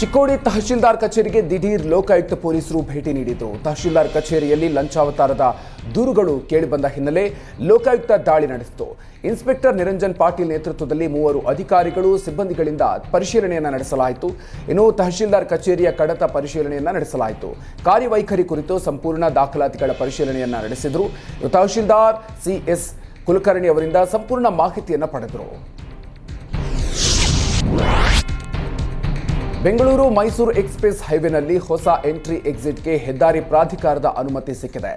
ಚಿಕ್ಕೋಡಿ ತಹಶೀಲ್ದಾರ್ ಕಚೇರಿಗೆ ದಿಢೀರ್ ಲೋಕಾಯುಕ್ತ ಪೊಲೀಸರು ಭೇಟಿ ನೀಡಿದ್ದು. ತಹಶೀಲ್ದಾರ್ ಕಚೇರಿಯಲ್ಲಿ ಲಂಚಾವತಾರದ ದೂರುಗಳು ಕೇಳಿಬಂದ ಹಿನ್ನೆಲೆ ಲೋಕಾಯುಕ್ತ ದಾಳಿ ನಡೆಸಿತು. ಇನ್ಸ್ಪೆಕ್ಟರ್ ನಿರಂಜನ್ ಪಾಟೀಲ್ ನೇತೃತ್ವದಲ್ಲಿ ಮೂವರು ಅಧಿಕಾರಿಗಳು ಸಿಬ್ಬಂದಿಗಳಿಂದ ಪರಿಶೀಲನೆಯನ್ನು ನಡೆಸಲಾಯಿತು. ಇನ್ನು ತಹಶೀಲ್ದಾರ್ ಕಚೇರಿಯ ಕಡತ ಪರಿಶೀಲನೆಯನ್ನು ನಡೆಸಲಾಯಿತು. ಕಾರ್ಯವೈಖರಿ ಕುರಿತು ಸಂಪೂರ್ಣ ದಾಖಲಾತಿಗಳ ಪರಿಶೀಲನೆಯನ್ನು ನಡೆಸಿದರು. ತಹಶೀಲ್ದಾರ್ ಸಿಎಸ್ ಕುಲಕರ್ಣಿ ಅವರಿಂದ ಸಂಪೂರ್ಣ ಮಾಹಿತಿಯನ್ನು ಪಡೆದರು. ಬೆಂಗಳೂರು ಮೈಸೂರು ಎಕ್ಸ್ಪ್ರೆಸ್ ಹೈವೇನಲ್ಲಿ ಹೊಸ ಎಂಟ್ರಿ ಎಕ್ಸಿಟ್ಗೆ ಹೆದ್ದಾರಿ ಪ್ರಾಧಿಕಾರದ ಅನುಮತಿ ಸಿಕ್ಕಿದೆ.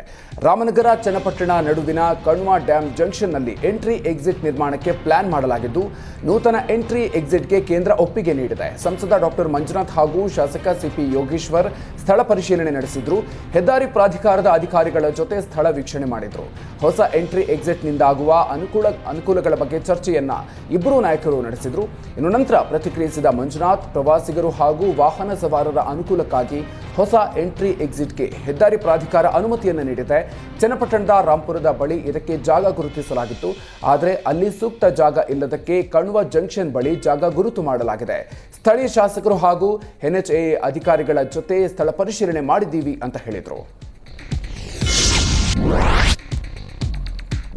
ರಾಮನಗರ, ಚನ್ನಪಟ್ಟಣ ನಡುವಿನ ಕಣ್ವಾ ಡ್ಯಾಂ ಜಂಕ್ಷನ್ನಲ್ಲಿ ಎಂಟ್ರಿ ಎಕ್ಸಿಟ್ ನಿರ್ಮಾಣಕ್ಕೆ ಪ್ಲಾನ್ ಮಾಡಲಾಗಿದ್ದು, ನೂತನ ಎಂಟ್ರಿ ಎಕ್ಸಿಟ್ಗೆ ಕೇಂದ್ರ ಒಪ್ಪಿಗೆ ನೀಡಿದೆ. ಸಂಸದ ಡಾಕ್ಟರ್ ಮಂಜುನಾಥ್ ಹಾಗೂ ಶಾಸಕ ಸಿಪಿ ಯೋಗೇಶ್ವರ್ ಸ್ಥಳ ಪರಿಶೀಲನೆ ನಡೆಸಿದ್ರು. ಹೆದ್ದಾರಿ ಪ್ರಾಧಿಕಾರದ ಅಧಿಕಾರಿಗಳ ಜೊತೆ ಸ್ಥಳ ವೀಕ್ಷಣೆ ಮಾಡಿದ್ರು. ಹೊಸ ಎಂಟ್ರಿ ಎಕ್ಸಿಟ್ನಿಂದಾಗುವ ಅನುಕೂಲ, ಅನುಕೂಲಗಳ ಬಗ್ಗೆ ಚರ್ಚೆಯನ್ನ ಇಬ್ಬರೂ ನಾಯಕರು ನಡೆಸಿದ್ರು. ಇನ್ನು ನಂತರ ಪ್ರತಿಕ್ರಿಯಿಸಿದ ಮಂಜುನಾಥ್, ಪ್ರವಾಸಿಗರು ಹಾಗೂ ವಾಹನ ಸವಾರರ ಅನುಕೂಲಕ್ಕಾಗಿ ಹೊಸ ಎಂಟ್ರಿ ಎಕ್ಸಿಟ್ಗೆ ಹೆದ್ದಾರಿ ಪ್ರಾಧಿಕಾರ ಅನುಮತಿಯನ್ನು ನೀಡಿದೆ. ಚನ್ನಪಟ್ಟಣದ ರಾಂಪುರದ ಬಳಿ ಇದಕ್ಕೆ ಜಾಗ ಗುರುತಿಸಲಾಗಿತ್ತು. ಆದರೆ ಅಲ್ಲಿ ಸೂಕ್ತ ಜಾಗ ಇಲ್ಲದಕ್ಕೆ ಕಣ್ವ ಜಂಕ್ಷನ್ ಬಳಿ ಜಾಗ ಗುರುತು ಮಾಡಲಾಗಿದೆ. ಸ್ಥಳೀಯ ಶಾಸಕರು ಹಾಗೂ ಎನ್ಎಚ್ಎ ಅಧಿಕಾರಿಗಳ ಜೊತೆ ಸ್ಥಳ ಪರಿಶೀಲನೆ ಮಾಡಿದ್ದೀವಿ ಅಂತ ಹೇಳಿದರು.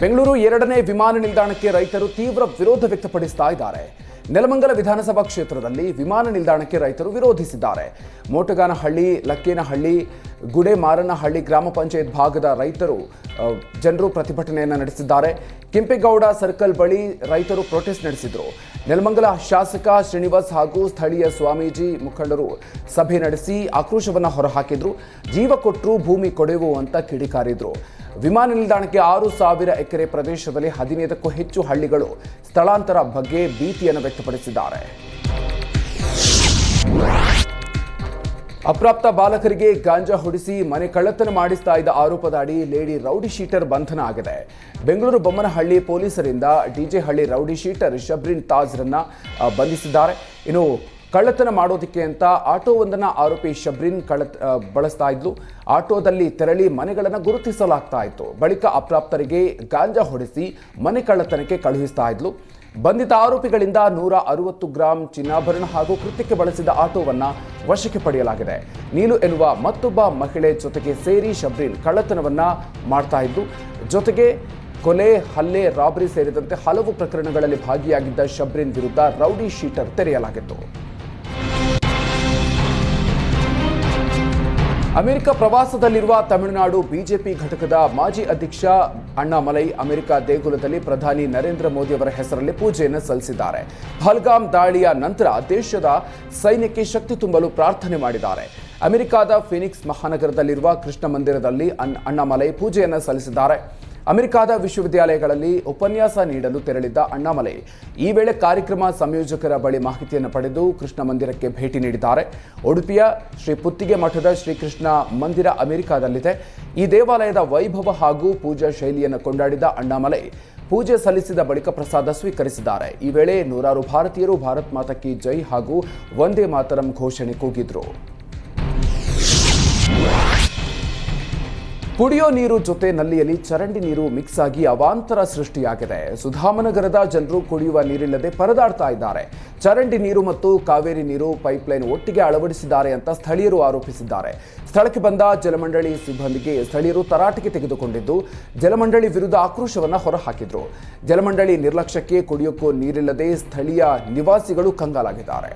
ಬೆಂಗಳೂರು ಎರಡನೇ ವಿಮಾನ ನಿಲ್ದಾಣಕ್ಕೆ ರೈತರು ತೀವ್ರ ವಿರೋಧ ವ್ಯಕ್ತಪಡಿಸ್ತಾ ಇದ್ದಾರೆ. ನೆಲಮಂಗಲ ವಿಧಾನಸಭಾ ಕ್ಷೇತ್ರದಲ್ಲಿ ವಿಮಾನ ನಿಲ್ದಾಣಕ್ಕೆ ರೈತರು ವಿರೋಧಿಸಿದ್ದಾರೆ. ಮೋಟಗಾನಹಳ್ಳಿ ಲಕ್ಕೇನಹಳ್ಳಿ ಗುಡೆಮಾರನಹಳ್ಳಿ ಗ್ರಾಮ ಪಂಚಾಯತ್ ಭಾಗದ ರೈತರು ಜನರು ಪ್ರತಿಭಟನೆಯನ್ನು ನಡೆಸಿದ್ದಾರೆ. ಕೆಂಪೇಗೌಡ ಸರ್ಕಲ್ ಬಳಿ ರೈತರು ಪ್ರೊಟೆಸ್ಟ್ ನಡೆಸಿದರು. ನೆಲಮಂಗಲ ಶಾಸಕ ಶ್ರೀನಿವಾಸ್ ಹಾಗೂ ಸ್ಥಳೀಯ ಸ್ವಾಮೀಜಿ ಮುಖಂಡರು ಸಭೆ ನಡೆಸಿ ಆಕ್ರೋಶವನ್ನು ಹೊರಹಾಕಿದ್ರು. ಜೀವ ಕೊಟ್ಟರು ಭೂಮಿ ಕೊಡೆವು ಅಂತ ಕಿಡಿಕಾರಿದ್ರು. ವಿಮಾನ ನಿಲ್ದಾಣಕ್ಕೆ ಆರು ಸಾವಿರ ಎಕರೆ ಪ್ರದೇಶದಲ್ಲಿ ಹದಿನೈದಕ್ಕೂ ಹೆಚ್ಚು ಹಳ್ಳಿಗಳು ಸ್ಥಳಾಂತರ ಬಗ್ಗೆ ಭೀತಿಯನ್ನು ವ್ಯಕ್ತಪಡಿಸಿದ್ದಾರೆ. ಅಪ್ರಾಪ್ತ ಬಾಲಕರಿಗೆ ಗಾಂಜಾ ಹೊಡಿಸಿ ಮನೆ ಕಳ್ಳತನ ಮಾಡಿಸ್ತಾ ಇದ್ದ ಆರೋಪದ ಅಡಿ ಲೇಡಿ ರೌಡಿ ಶೀಟರ್ ಬಂಧನ ಆಗಿದೆ. ಬೆಂಗಳೂರು ಬೊಮ್ಮನಹಳ್ಳಿ ಪೊಲೀಸರಿಂದ ಡಿಜೆ ಹಳ್ಳಿ ರೌಡಿ ಶೀಟರ್ ಶಬ್ರಿನ್ ತಾಜ್ರನ್ನ ಬಂಧಿಸಿದ್ದಾರೆ. ಇನ್ನು ಕಳ್ಳತನ ಮಾಡೋದಕ್ಕೆ ಅಂತ ಆಟೋವೊಂದನ್ನು ಆರೋಪಿ ಶಬ್ರಿನ್ ಕಳ್ಳ ಬಳಸ್ತಾ ಇದ್ಲು. ಆಟೋದಲ್ಲಿ ತೆರಳಿ ಮನೆಗಳನ್ನು ಗುರುತಿಸಲಾಗ್ತಾ ಇತ್ತು. ಬಳಿಕ ಅಪ್ರಾಪ್ತರಿಗೆ ಗಾಂಜಾ ಹೊಡಿಸಿ ಮನೆ ಕಳ್ಳತನಕ್ಕೆ ಕಳುಹಿಸ್ತಾ ಇದ್ಲು. ಬಂಧಿತ ಆರೋಪಿಗಳಿಂದ ನೂರ ಅರವತ್ತು ಗ್ರಾಂ ಚಿನ್ನಾಭರಣ ಹಾಗೂ ಕೃತ್ಯಕ್ಕೆ ಬಳಸಿದ ಆಟೋವನ್ನ ವಶಕ್ಕೆ ಪಡೆಯಲಾಗಿದೆ. ನೀಲು ಎನ್ನುವ ಮತ್ತೊಬ್ಬ ಮಹಿಳೆ ಜೊತೆಗೆ ಸೇರಿ ಶಬ್ರಿನ್ ಕಳ್ಳತನವನ್ನ ಮಾಡ್ತಾ ಇದ್ದು, ಜೊತೆಗೆ ಕೊಲೆ, ಹಲ್ಲೆ, ರಾಬರಿ ಸೇರಿದಂತೆ ಹಲವು ಪ್ರಕರಣಗಳಲ್ಲಿ ಭಾಗಿಯಾಗಿದ್ದ ಶಬ್ರಿನ್ ವಿರುದ್ಧ ರೌಡಿ ಶೀಟರ್ ತೆರೆಯಲಾಗಿತ್ತು. ಅಮೆರಿಕ ಪ್ರವಾಸದಲ್ಲಿರುವ ತಮಿಳುನಾಡು ಬಿಜೆಪಿ ಘಟಕದ ಮಾಜಿ ಅಧ್ಯಕ್ಷ ಅಣ್ಣಾಮಲೈ ಅಮೆರಿಕ ದೇಗುಲದಲ್ಲಿ ಪ್ರಧಾನಿ ನರೇಂದ್ರ ಮೋದಿ ಅವರ ಹೆಸರಲ್ಲಿ ಪೂಜೆಯನ್ನು ಸಲ್ಲಿಸಿದ್ದಾರೆ. ಪಹಲ್ಗಾಮ್ ದಾಳಿಯ ನಂತರ ದೇಶದ ಸೈನ್ಯಕ್ಕೆ ಶಕ್ತಿ ತುಂಬಲು ಪ್ರಾರ್ಥನೆ ಮಾಡಿದ್ದಾರೆ. ಅಮೆರಿಕದ ಫಿನಿಕ್ಸ್ ಮಹಾನಗರದಲ್ಲಿರುವ ಕೃಷ್ಣ ಮಂದಿರದಲ್ಲಿ ಅಣ್- ಅಣ್ಣಾಮಲೈ ಪೂಜೆಯನ್ನು ಸಲ್ಲಿಸಿದ್ದಾರೆ. ಅಮೆರಿಕದ ವಿಶ್ವವಿದ್ಯಾಲಯಗಳಲ್ಲಿ ಉಪನ್ಯಾಸ ನೀಡಲು ತೆರಳಿದ್ದ ಅಣ್ಣಾಮಲೈ ಈ ವೇಳೆ ಕಾರ್ಯಕ್ರಮ ಸಂಯೋಜಕರ ಬಳಿ ಮಾಹಿತಿಯನ್ನು ಪಡೆದು ಕೃಷ್ಣ ಮಂದಿರಕ್ಕೆ ಭೇಟಿ ನೀಡಿದ್ದಾರೆ. ಉಡುಪಿಯ ಶ್ರೀ ಪುತ್ತಿಗೆ ಮಠದ ಶ್ರೀಕೃಷ್ಣ ಮಂದಿರ ಅಮೆರಿಕದಲ್ಲಿದೆ. ಈ ದೇವಾಲಯದ ವೈಭವ ಹಾಗೂ ಪೂಜಾ ಶೈಲಿಯನ್ನು ಕೊಂಡಾಡಿದ ಅಣ್ಣಾಮಲೈ ಪೂಜೆ ಸಲ್ಲಿಸಿದ ಬಳಿಕ ಪ್ರಸಾದ ಸ್ವೀಕರಿಸಿದ್ದಾರೆ. ಈ ವೇಳೆ ನೂರಾರು ಭಾರತೀಯರು ಭಾರತ್ ಮಾತಕ್ಕೆ ಜೈ ಹಾಗೂ ವಂದೇ ಮಾತರಂ ಘೋಷಣೆ ಕೂಗಿದ್ರು. ಕುಡಿಯೋ ನೀರು ಜೊತೆ ನಲ್ಲಿಯಲ್ಲಿ ಚರಂಡಿ ನೀರು ಮಿಕ್ಸ್ ಆಗಿ ಅವಾಂತರ ಸೃಷ್ಟಿಯಾಗಿದೆ. ಸುಧಾಮನಗರದ ಜನರು ಕುಡಿಯುವ ನೀರಿಲ್ಲದೆ ಪರದಾಡ್ತಾ ಇದ್ದಾರೆ. ಚರಂಡಿ ನೀರು ಮತ್ತು ಕಾವೇರಿ ನೀರು ಪೈಪ್ಲೈನ್ ಒಟ್ಟಿಗೆ ಅಳವಡಿಸಿದ್ದಾರೆ ಅಂತ ಸ್ಥಳೀಯರು ಆರೋಪಿಸಿದ್ದಾರೆ. ಸ್ಥಳಕ್ಕೆ ಬಂದ ಜಲಮಂಡಳಿ ಸಿಬ್ಬಂದಿಗೆ ಸ್ಥಳೀಯರು ತರಾಟೆಗೆ ತೆಗೆದುಕೊಂಡಿದ್ದು, ಜಲಮಂಡಳಿ ವಿರುದ್ಧ ಆಕ್ರೋಶವನ್ನು ಹೊರಹಾಕಿದ್ರು. ಜಲಮಂಡಳಿ ನಿರ್ಲಕ್ಷ್ಯಕ್ಕೆ ಕುಡಿಯೋಕ್ಕೂ ನೀರಿಲ್ಲದೆ ಸ್ಥಳೀಯ ನಿವಾಸಿಗಳು ಕಂಗಾಲಾಗಿದ್ದಾರೆ.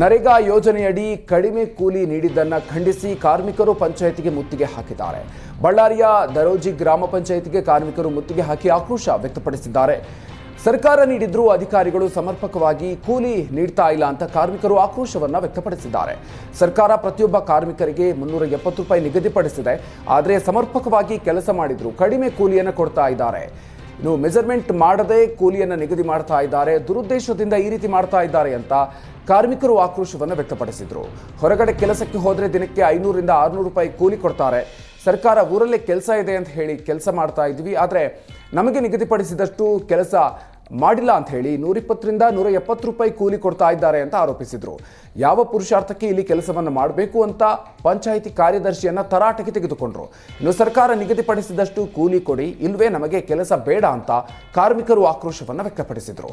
ನರೇಗಾ ಯೋಜನೆಯಡಿ ಕಡಿಮೆ ಕೂಲಿ ನೀಡಿದ್ದನ್ನ ಖಂಡಿಸಿ ಕಾರ್ಮಿಕರು ಪಂಚಾಯತಿಗೆ ಮುತ್ತಿಗೆ ಹಾಕಿದ್ದಾರೆ. ಬಳ್ಳಾರಿಯ ದರೋಜಿ ಗ್ರಾಮ ಪಂಚಾಯತಿಗೆ ಕಾರ್ಮಿಕರು ಮುತ್ತಿಗೆ ಹಾಕಿ ಆಕ್ರೋಶ ವ್ಯಕ್ತಪಡಿಸಿದ್ದಾರೆ. ಸರ್ಕಾರ ನೀಡಿದ್ರೂ ಅಧಿಕಾರಿಗಳು ಸಮರ್ಪಕವಾಗಿ ಕೂಲಿ ನೀಡ್ತಾ ಇಲ್ಲ ಅಂತ ಕಾರ್ಮಿಕರು ಆಕ್ರೋಶವನ್ನ ವ್ಯಕ್ತಪಡಿಸಿದ್ದಾರೆ. ಸರ್ಕಾರ ಪ್ರತಿಯೊಬ್ಬ ಕಾರ್ಮಿಕರಿಗೆ ಮುನ್ನೂರ ಎಪ್ಪತ್ತು ರೂಪಾಯಿ ನಿಗದಿಪಡಿಸಿದೆ. ಆದರೆ ಸಮರ್ಪಕವಾಗಿ ಕೆಲಸ ಮಾಡಿದ್ರು ಕಡಿಮೆ ಕೂಲಿಯನ್ನು ಕೊಡ್ತಾ ಇದ್ದಾರೆ. ಇನ್ನು ಮೆಜರ್ಮೆಂಟ್ ಮಾಡದೆ ಕೂಲಿಯನ್ನು ನಿಗದಿ ಮಾಡ್ತಾ ಇದ್ದಾರೆ, ದುರುದ್ದೇಶದಿಂದ ಈ ರೀತಿ ಮಾಡ್ತಾ ಇದ್ದಾರೆ ಅಂತ ಕಾರ್ಮಿಕರು ಆಕ್ರೋಶವನ್ನು ವ್ಯಕ್ತಪಡಿಸಿದರು. ಹೊರಗಡೆ ಕೆಲಸಕ್ಕೆ ಹೋದರೆ ದಿನಕ್ಕೆ ಐನೂರಿಂದ ಆರುನೂರು ರೂಪಾಯಿ ಕೂಲಿ ಕೊಡ್ತಾರೆ. ಸರ್ಕಾರ ಊರಲ್ಲೇ ಕೆಲಸ ಇದೆ ಅಂತ ಹೇಳಿ ಕೆಲಸ ಮಾಡ್ತಾ ಇದ್ವಿ. ಆದರೆ ನಮಗೆ ನಿಗದಿಪಡಿಸಿದಷ್ಟು ಕೆಲಸ ಮಾಡಿಲ್ಲ ಅಂತ ಹೇಳಿ ನೂರಿಪ್ಪತ್ತರಿಂದ ನೂರ ಎಪ್ಪತ್ತು ರೂಪಾಯಿ ಕೂಲಿ ಕೊಡ್ತಾ ಇದ್ದಾರೆ ಅಂತ ಆರೋಪಿಸಿದರು. ಯಾವ ಪುರುಷಾರ್ಥಕ್ಕೆ ಇಲ್ಲಿ ಕೆಲಸವನ್ನು ಮಾಡಬೇಕು ಅಂತ ಪಂಚಾಯಿತಿ ಕಾರ್ಯದರ್ಶಿಯನ್ನ ತರಾಟೆಗೆ ತೆಗೆದುಕೊಂಡರು. ಇನ್ನು ಸರ್ಕಾರ ನಿಗದಿಪಡಿಸಿದಷ್ಟು ಕೂಲಿ ಕೊಡಿ, ಇಲ್ವೇ ನಮಗೆ ಕೆಲಸ ಬೇಡ ಅಂತ ಕಾರ್ಮಿಕರು ಆಕ್ರೋಶವನ್ನು ವ್ಯಕ್ತಪಡಿಸಿದ್ರು.